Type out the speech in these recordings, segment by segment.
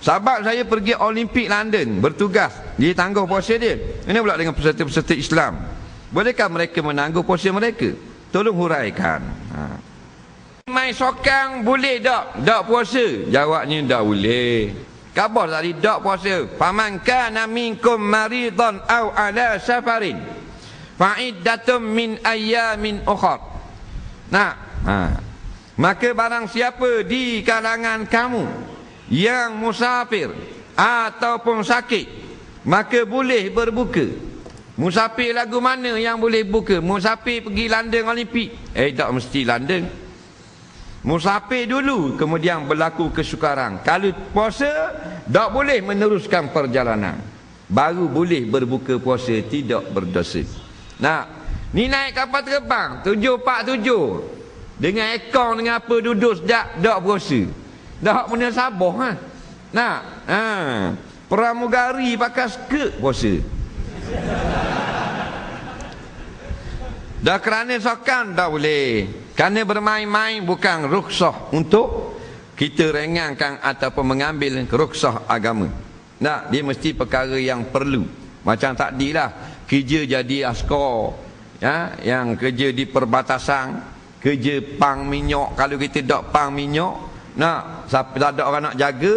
Sahabat saya pergi Olimpik London bertugas di tangguh puasa dia. Ini pula dengan peserta-peserta Islam. Bolehkah mereka menangguh puasa mereka? Tolong huraikan. Ha. Main sokang boleh tak? Tak puasa? Jawabnya tak boleh. Khabar tadi tak puasa. Faman kana minkum maridan aw ala safarin. Fa'iddatum min ayyamin ukhar. Nah, ha. maka barang siapa di kalangan kamu yang musafir ataupun sakit maka boleh berbuka. Musafir lagu mana yang boleh buka? Musafir pergi London Olimpik. Eh tak mesti London musafir dulu kemudian berlaku kesukaran. Kalau puasa tak boleh meneruskan perjalanan. Baru boleh berbuka puasa tidak berdosa. Nah ni naik kapal terbang 747 dengan ekor dengan apa duduk sejak tak puasa Dah punya sabah ha. Nah, ha. Pramugari pakai skirt puasa. Dah kerana sokan dah boleh. Kerana bermain-main bukan ruksah untuk kita ringankan ataupun mengambil ruksah agama. Nah, dia mesti perkara yang perlu. Macam tadi lah, kerja jadi askar. Ya, yang kerja di perbatasan, kerja pang minyak. Kalau kita tak pang minyak, nak? Siapa tak ada orang nak jaga?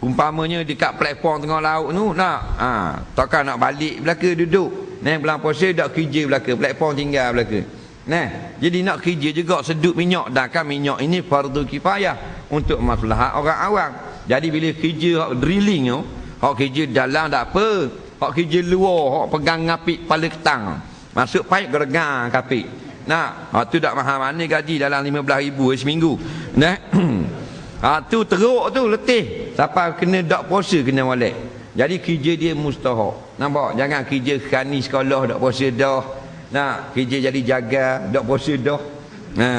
Umpamanya dekat platform tengah laut tu nak? Ha takkan nak balik belaka duduk. Nah bulan puasa dak kerja belaka platform tinggal belaka. Nah jadi nak kerja juga sedut minyak. Dah kan minyak ini fardu kifayah untuk maslahat orang awam. Jadi bila kerja hak drilling tu hak kerja dalam tak apa hak kerja luar hak pegang ngapik kepala ketang. Masuk pipe geregang kapik. Nah hak tu dak mahal mana gaji dalam 15000 seminggu. Nah Ha tu teruk tu letih. Siapa kena dak puasa kena molek. Jadi kerja dia mustahak. Nampak? Jangan kerja khani sekolah dak puasa dah. Nak kerja jadi jaga dak puasa dah. Ha.